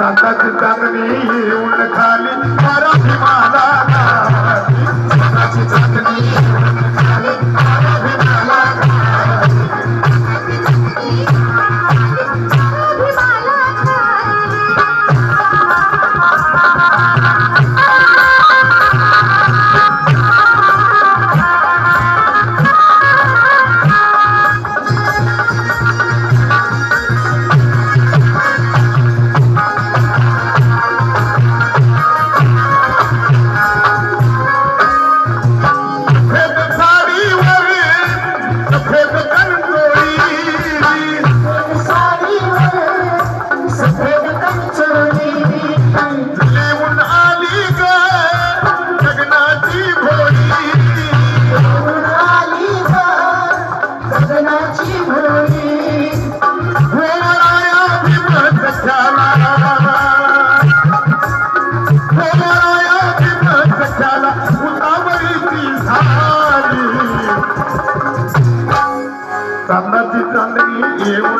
हाताची चांगली येऊन खाली. मराठी माझा E eu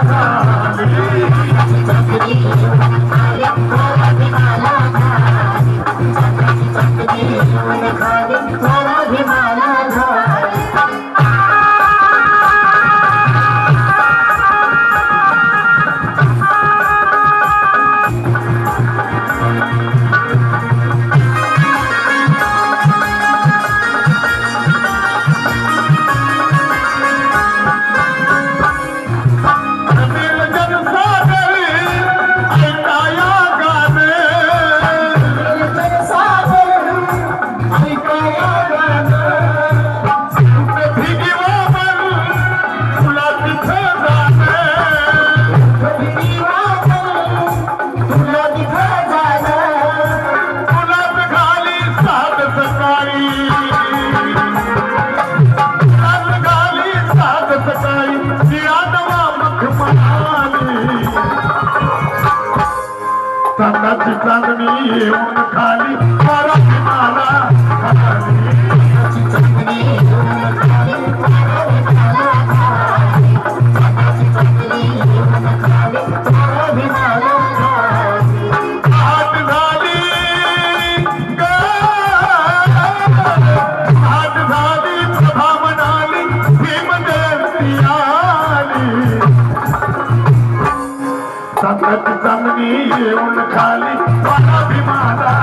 खाली सगळ्यात चांगली येऊन खाली. मला भी माझा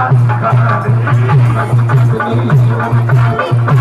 येऊन खाली